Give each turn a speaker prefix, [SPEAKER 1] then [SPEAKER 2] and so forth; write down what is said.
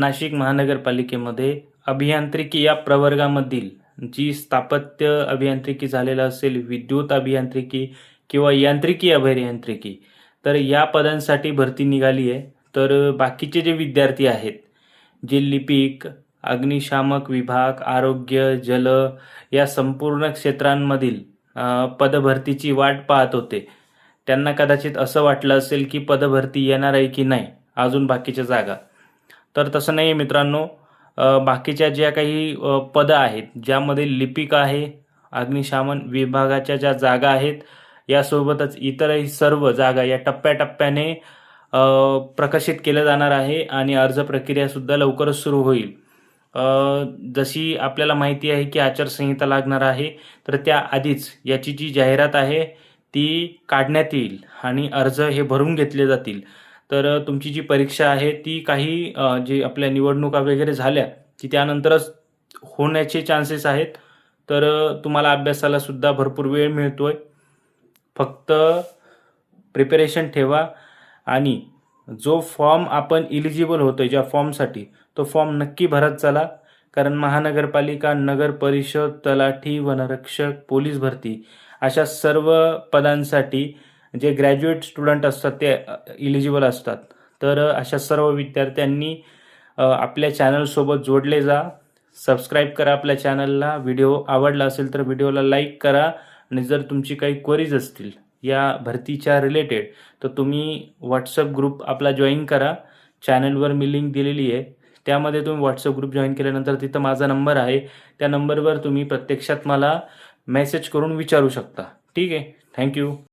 [SPEAKER 1] नाशिक महानगरपालिकेमध्ये अभियांत्रिकी या प्रवर्गामधील जी स्थापत्य अभियांत्रिकी झालेलं असेल विद्युत अभियांत्रिकी किंवा यांत्रिकी अभियांत्रिकी तर या पदांसाठी भरती निघाली आहे. तर बाकीचे जे विद्यार्थी आहेत जे लिपिक अग्निशामक विभाग आरोग्य जल या संपूर्ण क्षेत्रांमधील पदभरतीची वाट पाहत होते त्यांना कदाचित असं वाटलं असेल की पदभरती येणार आहे की नाही अजून बाकीच्या जागा. तर तसं नाही आहे मित्रांनो बाकीच्या ज्या काही पदं आहेत ज्यामध्ये लिपिक आहे अग्निशामन विभागाच्या ज्या जागा आहेत यासोबतच इतरही सर्व जागा या टप्प्याटप्प्याने प्रकाशित केलं जाणार आहे आणि अर्ज प्रक्रियासुद्धा लवकरच सुरू होईल. जशी आपल्याला माहिती आहे की आचारसंहिता लागणार आहे तर त्याआधीच याची जी जाहिरात आहे ती काढण्यात येईल आणि अर्ज हे भरून घेतले जातील. तर तुमची जी परीक्षा आहे ती काही जे आपल्या निवडणुका वगैरे झाल्या की त्यानंतरच होण्याचे चान्सेस आहेत. तर तुम्हाला अभ्यासाला सुद्धा भरपूर वेळ मिळतो आहे फक्त प्रिपरेशन ठेवा आणि जो फॉर्म आपण इलिजिबल होतो आहे ज्या फॉर्मसाठी तो फॉर्म नक्की भरत चला. कारण महानगरपालिका नगर परिषद तलाठी वनरक्षक पोलीस भरती अशा सर्व पदांसाठी जे ग्रॅज्युएट स्टुडंट असतात ते इलिजिबल असतात. तर अशा सर्व विद्यार्थ्यांनी आपल्या चॅनलसोबत जोडले जा. सबस्क्राईब करा आपल्या चॅनलला व्हिडिओ आवडला असेल तर व्हिडिओला लाईक करा. आणि जर तुमची काही क्वरीज असतील या भरतीच्या रिलेटेड तर तुम्ही व्हॉट्सअप ग्रुप आपला जॉईन करा. चॅनलवर मी लिंक दिलेली आहे. त्यामध्ये तुम्ही व्हॉट्सअप ग्रुप जॉईन केल्यानंतर तिथं माझा नंबर आहे. त्या नंबरवर तुम्ही प्रत्यक्षात मला मेसेज करून विचारू शकता. ठीक आहे? थँक्यू